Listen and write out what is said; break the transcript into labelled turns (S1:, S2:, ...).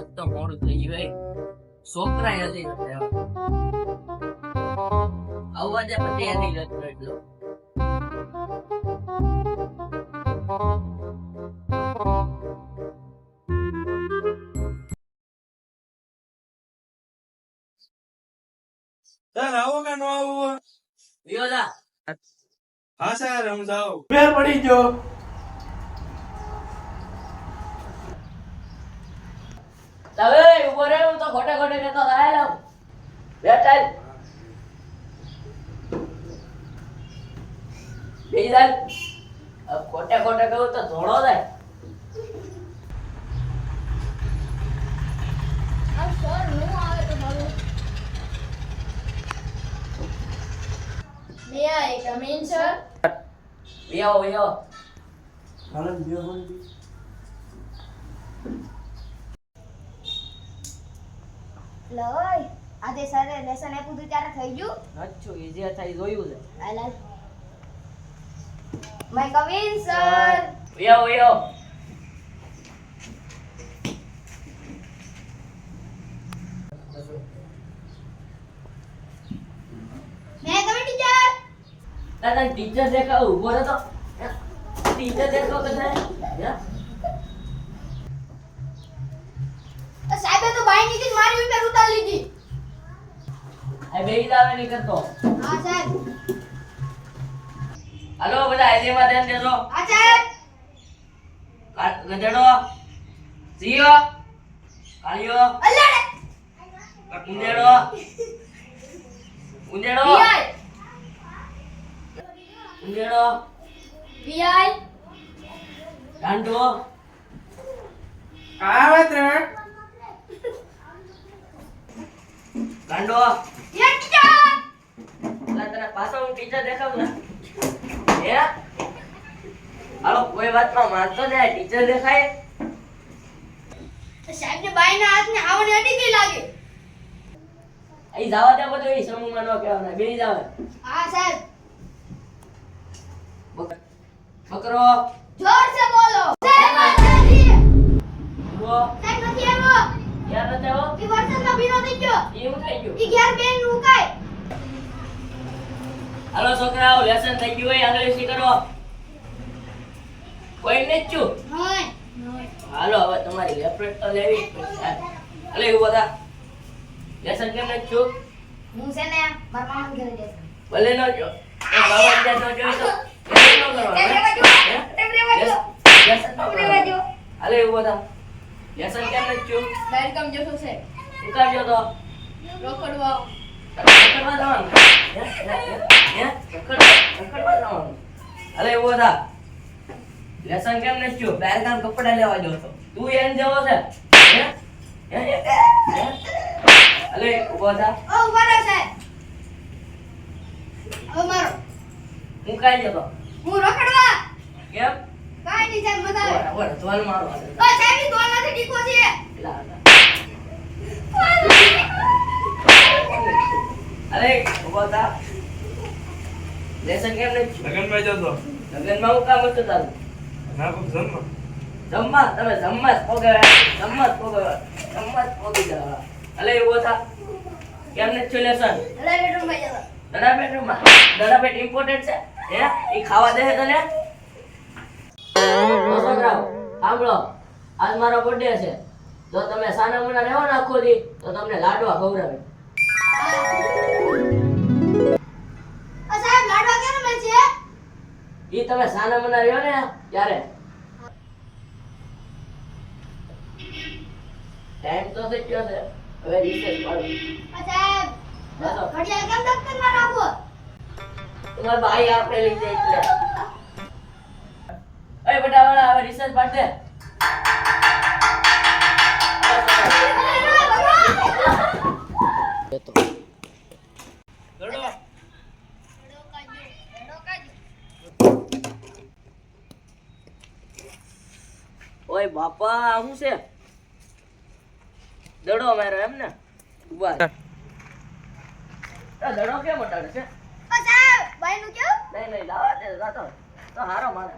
S1: આજ તો મોડું થઈ ગયું એ છોકરા હજી નથી અવાજે પછી એની જતો એટલો.
S2: સર આવો કે નો આવો?
S1: વિયોલા
S2: હા સર સમજાવો
S3: ફેર પડી ગયો
S1: તમે ઊભો રહે હું તો ખોટે ખોટે કહેતો થાય લઉં બેઠા હવે ખોટે ખોટે કહું તો ધોળો થાય.
S4: આ સર હું આવે તો મારું મે આઈ કમ ઇન સર
S1: વિયો વિયો
S3: આનંદ ગયો બોલ
S4: લય આજે સરે લેસન આપ્યું હતું ત્યારે થઈ ગયું?
S1: અચ્છો ઈઝી થાય જોયું છે.
S4: હાલ મે કમ ઇન સર
S1: વિયો વિયો
S4: મે કમ ઇન ટીચર
S1: દાદા ટીચર દેખાવ ઊભો રહે તો ટીચર દેખાવ કે થાય
S4: સાહેબે તો બાઈ નીકળી મારી ઉપર ઉતાર લીધી
S1: આ બે દાવે નહીં કરતો
S4: હા સાહેબ
S1: હાલો બધા આઈડીમાં ધ્યાન દેજો.
S4: હા સાહેબ
S1: ગધેડો સિયો કાળિયો
S4: અલ્લાડે!
S1: ઉંદેડો ઉંદેડો ઉંદેડો
S4: વીઆઈ
S1: ગાંડો
S2: આવે ત્રણ
S1: ગાંડો
S4: ટીચર
S1: પાછો હું ટીચર દેખાવ ને? હાલો કોઈ વાતમાં માનતો જાય ટીચર દેખાય.
S4: સાહેબ ને બાઈ ના હાથ ને આવને અડી ગઈ લાગે.
S1: અહીં જવા દે બધું એ સમૂહમાં ન કહેવાના બેસી જાવ
S4: હા સાહેબ.
S1: બકરો.
S4: જોર સે બોલો. સાહેબ માતાજી
S1: ઊભો.
S4: સાહેબ નથી આવ્યો.
S1: યાર નથી આવો
S4: ઈ વરસાદમાં ભીનો થઈ ગયો.
S1: એવું થઈ ગયું.
S4: ઈ ઘેર બેન મુકાય
S1: હાલો છોકરાઓ લેસન થઈ ગયું હોય આગળ શી કરો. કોઈ ને
S4: છું.
S1: હાલો હવે તમારી લેપટોપ તો લેવી જ એવું બધા. લેસન કેમ નથી છું
S4: હું છે ને મારા મામા ઘરે જઈશ
S1: ભલે ન જો. બાબા ત્યાં ન જોઈ તો લેસન ન કરવાનું,
S4: તેમ
S1: હે?
S4: રહેવા જો.
S1: હાલે એવું બધા. લેસન કેમ નથી
S4: જશો છે.
S1: તો.
S4: રોકડવા.
S1: જવાનું. હે? હે? હે? હે? રખડવા- રખડવા જવાનું. બધા લેસન કેમ ચૂક બહાર કામ કપડા લેવા જો તો તું એમ જવો છે? અલે ઊભો થા.
S4: ઓ ઊભા સાહેબ. ઓ મારો.
S1: હું કાઈ જતો?
S4: હું રોકડવા.
S1: કેમ?
S4: કાઈ નહીં સાહેબ મજા આવે
S1: ઓય, ધોલ મારો
S4: ઓ સાહેબ ધોલ નથી ટીકો છે.
S1: અરે ઊભો થા. લેસન કેમ નથી?
S2: લગનમાં જતો
S1: લગનમાં હું કામ હતો તારું?
S2: ના ખૂબ જન્મ
S1: જમવા તમે જમવા જ પોગે જમવા જ પોગે જમવા જ પોગી જાવ અલે એવો થા કેમ નથી થયું લેસન?
S4: અલે બેડરૂમમાં જતો
S1: દડા બેડરૂમમાં. દડા બેડ ઇમ્પોર્ટન્ટ છે? હે? એ ખાવા દે તને? છોકરાઓ સાંભળો. આજ મારો બર્થડે છે. જો તમે સાના મના રહેવા નાખો દી તો તમને લાડવા ખવડાવે ઈ તમે સાના મના રહ્યો ને ત્યારે? ટાઈમ તો થઈ ગયો છે. હવે રિસેસ પાડું.
S4: ઘડિયાળ કેમ દફતરમાં રાખો?
S1: તમારા ભાઈ આપણે લઈ જાય એટલે. એ બેટા વાળા હવે રિસર્ચ પાડ દે. ઓય બાપા શું છે? દડો મારો એમ ને? ઊભા. દડો કેમ અટાડે છે? નહીં નહીં લાવા તો હારો મારે